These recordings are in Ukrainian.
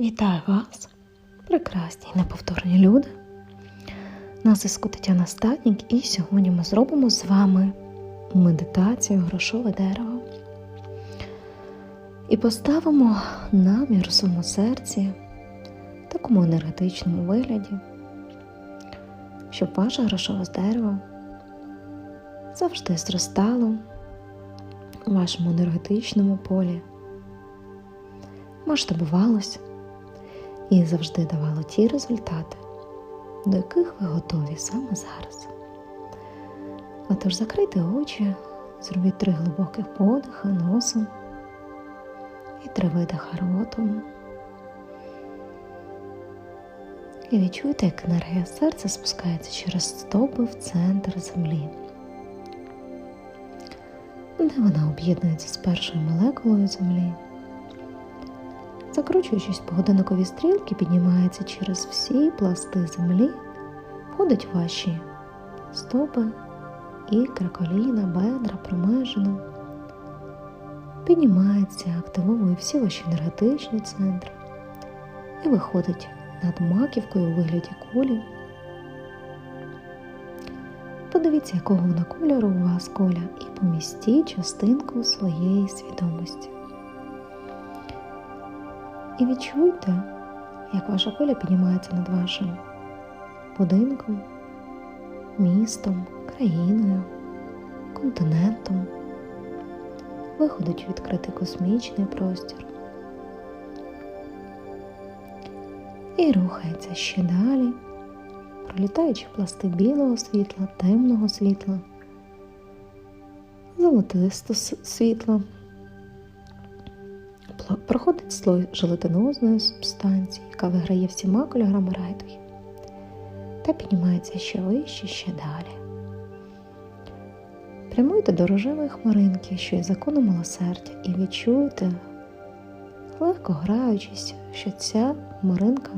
Вітаю вас, прекрасні і неповторні люди. На зв'язку Тетяна Статнік, і сьогодні ми зробимо з вами медитацію грошове дерево. І поставимо намір у своєму серці в такому енергетичному вигляді, щоб ваше грошове дерево завжди зростало у вашому енергетичному полі, масштабувалось і завжди давало ті результати, до яких ви готові саме зараз. Отож закрийте очі, зробіть три глибоких подиха носом і три видиха ротом. І відчуйте, як енергія серця спускається через стопи в центр землі, де вона об'єднується з першою молекулою землі закручуючись по годинниковій стрілки, піднімається через всі пласти землі, входить ваші стопи, ікра, коліна, бедра, промежину, піднімається, активовує всі ваші енергетичні центри і виходить над маківкою у вигляді кулі. Подивіться, якого вона кольору у вас коля, і помістіть частинку своєї свідомості. І відчуйте, як ваша куля піднімається над вашим будинком, містом, країною, континентом, виходить у відкритий космічний простір. І рухається ще далі, пролітаючи пласти білого світла, темного світла, золотистого світла проходить слой желатинозної субстанції, яка виграє всіма кольорами райдуги, та піднімається ще вище, ще далі. Прямуйте до рожевої хмаринки, що є законом милосердя, і відчуйте, легко граючись, що ця хмаринка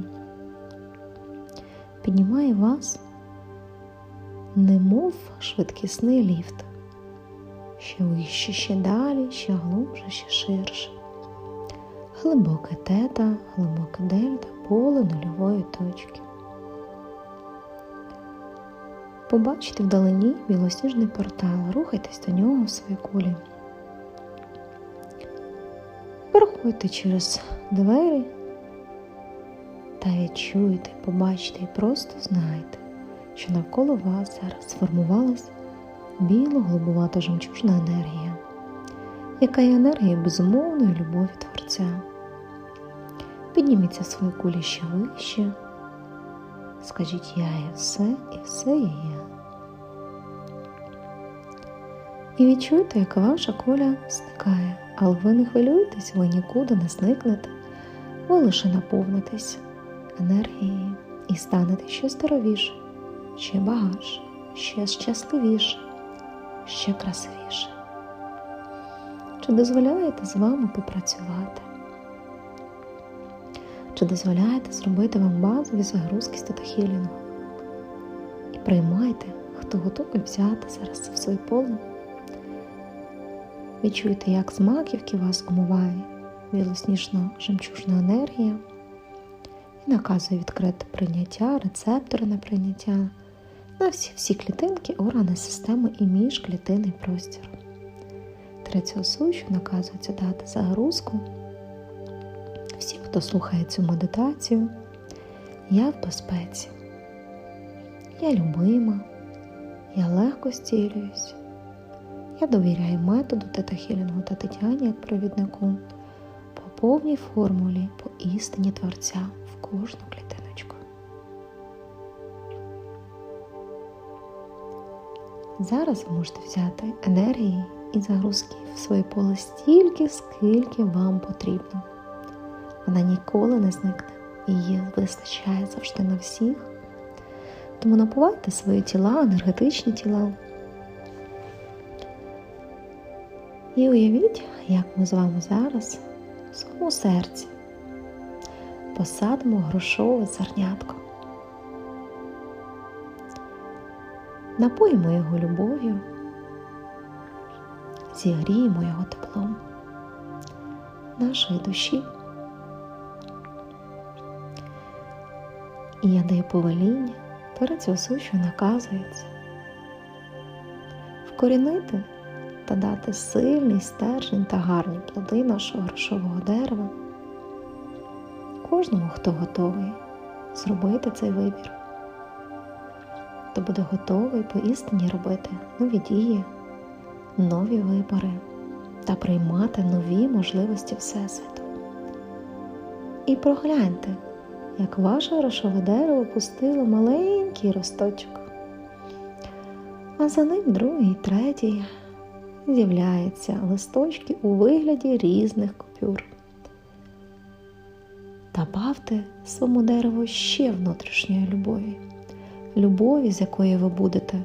піднімає вас, немов швидкісний ліфт, ще вище, ще далі, ще глубже, ще ширше глибоке тета, глибоке дельта, поле нульової точки. Побачите вдалині білосніжний портал, рухайтесь до нього в своїй кулі. Проходьте через двері та відчуйте, побачите і просто знайте, що навколо вас зараз сформувалась біло голубувата жемчужна енергія, яка є енергією безумовної любові Творця. Підніміться свої кулі ще вище. Скажіть я є все і все є я. І відчуйте, як ваша куля зникає, але ви не хвилюєтесь, ви нікуди не зникнете, ви лише наповнитесь енергією і станете ще здоровіше, ще багатше, ще щасливіше, ще красивіше. Чи дозволяєте з вами попрацювати? Чи дозволяєте зробити вам базові загрузки з тетахілінгу? І приймайте, хто готовий взяти зараз це в своє поле. Відчуйте, як з маківки вас омиває білосніжна жемчужна енергія і наказує відкрити прийняття, рецептори на прийняття на всі всі клітинки, органи системи і міжклітинний простір. Третього сущу наказується дати загрузку всім, хто слухає цю медитацію, я в безпеці. Я любима, я легко стілююсь. Я довіряю методу тета-хілінгу та Тетяні як провіднику по повній формулі, по істині Творця в кожну клітиночку. Зараз ви можете взяти енергії і загрузки в своє поле стільки, скільки вам потрібно. Вона ніколи не зникне, її вистачає завжди на всіх. Тому набувайте свої тіла, енергетичні тіла. І уявіть, як ми з вами зараз в своєму серці посадимо грошове зернятко. Напоїмо його любов'ю, зігріємо його теплом нашої душі. І я даю повеління, творицю сущу наказується. Вкорінити та дати сильний стержень та гарні плоди нашого грошового дерева. Кожному, хто готовий зробити цей вибір, хто буде готовий поістині робити нові дії, нові вибори та приймати нові можливості Всесвіту. І прогляньте, як ваше грошове дерево пустило маленький росточок, а за ним другий, третій з'являються листочки у вигляді різних купюр. Добавте своєму дереву ще внутрішньої любові, любові, з якої ви будете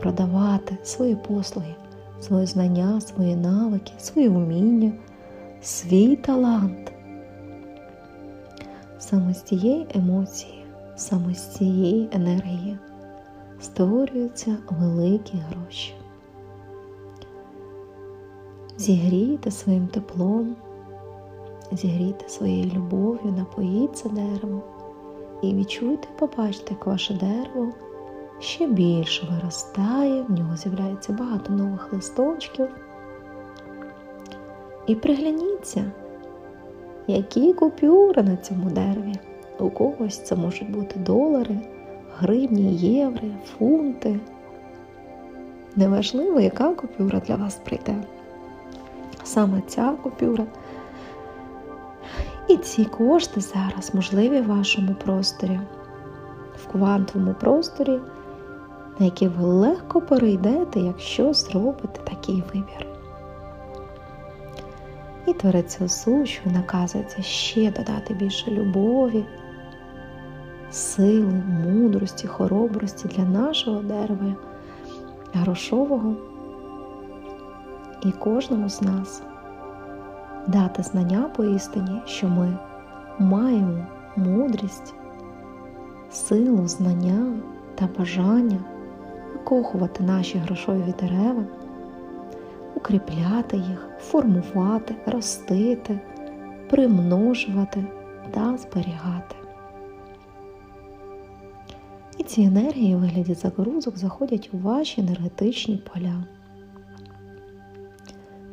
продавати свої послуги, свої знання, свої навики, свої вміння, свій талант. Саме з цієї емоції, саме з цієї енергії створюються великі гроші. Зігрійте своїм теплом, зігрійте своєю любов'ю, напоїть це дерево і відчуйте, побачите, як ваше дерево ще більше виростає, в нього з'являється багато нових листочків. І пригляніться, які купюри на цьому дереві. У когось це можуть бути долари, гривні, євро, фунти. Неважливо, яка купюра для вас прийде. Саме ця купюра. І ці кошти зараз можливі в вашому просторі, в квантовому просторі, на який ви легко перейдете, якщо зробите такий вибір. І творець сущу наказується ще додати більше любові, сили, мудрості, хоробрості для нашого дерева грошового і кожному з нас дати знання по істині, що ми маємо мудрість, силу, знання та бажання викохувати наші грошові дерева, укріпляти їх, формувати, ростити, примножувати та зберігати. І ці енергії у вигляді загрузок заходять у ваші енергетичні поля.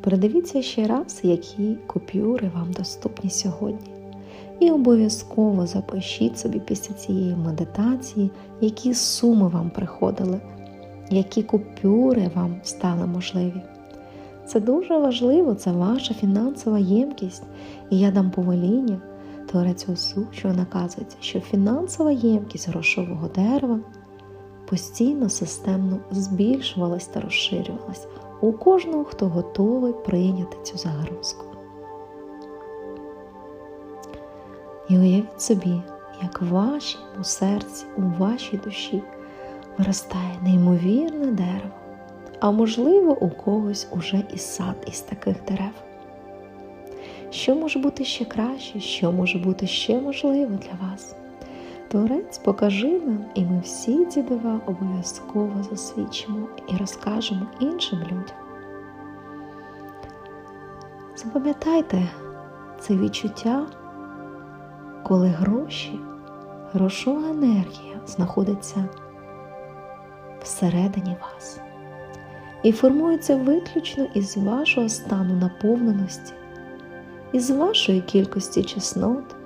Передивіться ще раз, які купюри вам доступні сьогодні. І обов'язково запишіть собі після цієї медитації, які суми вам приходили, які купюри вам стали можливі. Це дуже важливо, це ваша фінансова ємкість. І я дам повеління Творець Осу, що наказується, що фінансова ємкість грошового дерева постійно системно збільшувалась та розширювалась у кожного, хто готовий прийняти цю загрузку. І уявіть собі, як в вашому серці, у вашій душі виростає неймовірне дерево, а можливо, у когось уже і сад із таких дерев. Що може бути ще краще, що може бути ще можливо для вас? Творець покажи нам, і ми всі ці дива обов'язково засвідчимо і розкажемо іншим людям. Запам'ятайте це відчуття, коли гроші, грошова енергія знаходиться всередині вас і формується виключно із вашого стану наповненості, із вашої кількості чеснот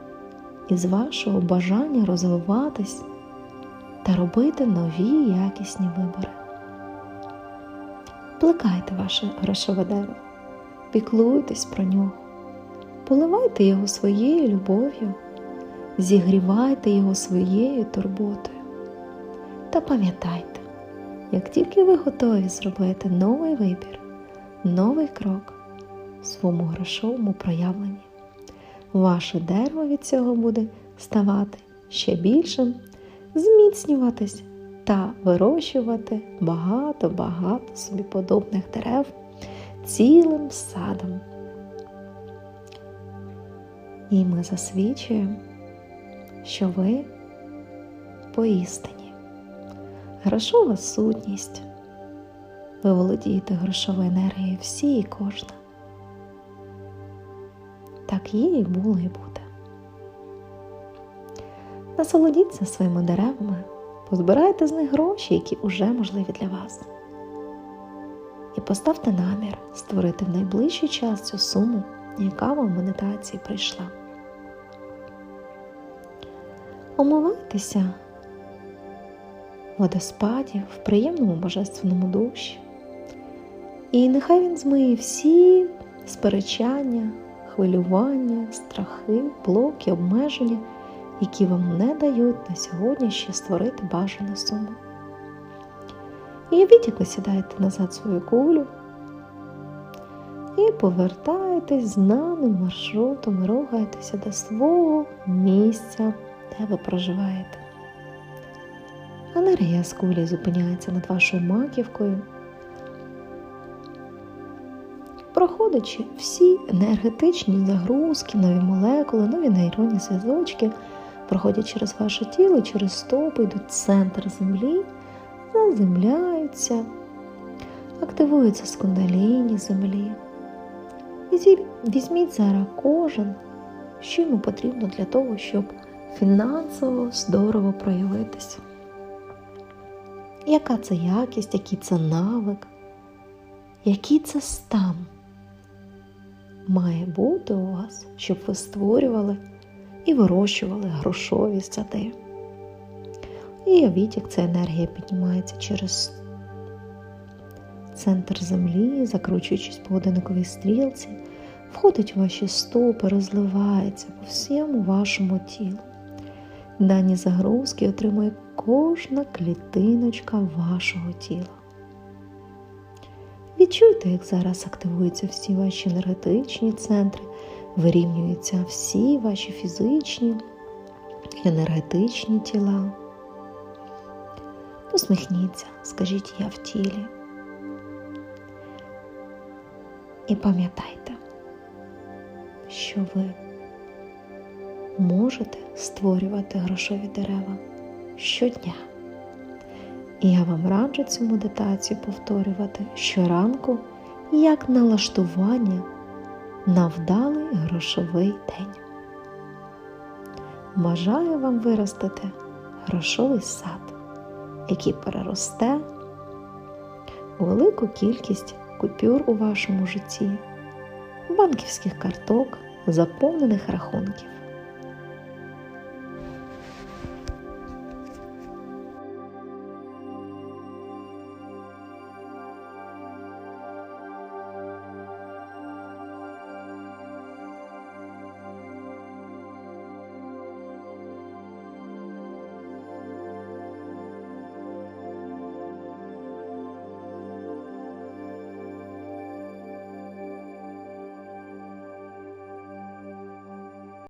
із вашого бажання розвиватись та робити нові якісні вибори. Плекайте ваше грошове дерево, піклуйтесь про нього, поливайте його своєю любов'ю, зігрівайте його своєю турботою. Та пам'ятайте, як тільки ви готові зробити новий вибір, новий крок в своєму грошовому проявленні ваше дерево від цього буде ставати ще більшим, зміцнюватись та вирощувати багато-багато собі подобних дерев цілим садом. І ми засвідчуємо, що ви поістині. Грошова сутність. Ви володієте грошовою енергією всі і кожна так є і було і буде. Насолодіться своїми деревами, позбирайте з них гроші, які вже можливі для вас. І поставте намір створити в найближчий час цю суму, яка вам в медитації прийшла. Омивайтеся в водоспаді в приємному божественному душі. І нехай він змиє всі сперечання, хвилювання, страхи, блоки, обмеження, які вам не дають на сьогодні ще створити бажану суму. І уявіть, як ви сідаєте назад свою кулю і повертаєтесь знаним маршрутом рухаєтеся до свого місця, де ви проживаєте. Енергія з кулі зупиняється над вашою маківкою, проходячи всі енергетичні загрузки, нові молекули, нові нейронні зв'язочки, проходять через ваше тіло, через стопи, йдуть в центр землі, заземляються, активуються з кундаліні землі. Візьміть зараз кожен, що йому потрібно для того, щоб фінансово здорово проявитися. Яка це якість, який це навик, який це стан має бути у вас, щоб ви створювали і вирощували грошові сади. І як ця енергія піднімається через центр землі, закручуючись по годинниковій стрілці, входить у ваші стопи, розливається по всьому вашому тілу. Дані загрузки отримує кожна клітиночка вашого тіла. Відчуйте, як зараз активуються всі ваші енергетичні центри, вирівнюються всі ваші фізичні, енергетичні тіла. Усміхніться, скажіть я в тілі. І пам'ятайте, що ви можете створювати грошові дерева щодня. І я вам раджу цю медитацію повторювати щоранку як налаштування на вдалий грошовий день. Бажаю вам виростити грошовий сад, який переросте велику кількість купюр у вашому житті, банківських карток, заповнених рахунків.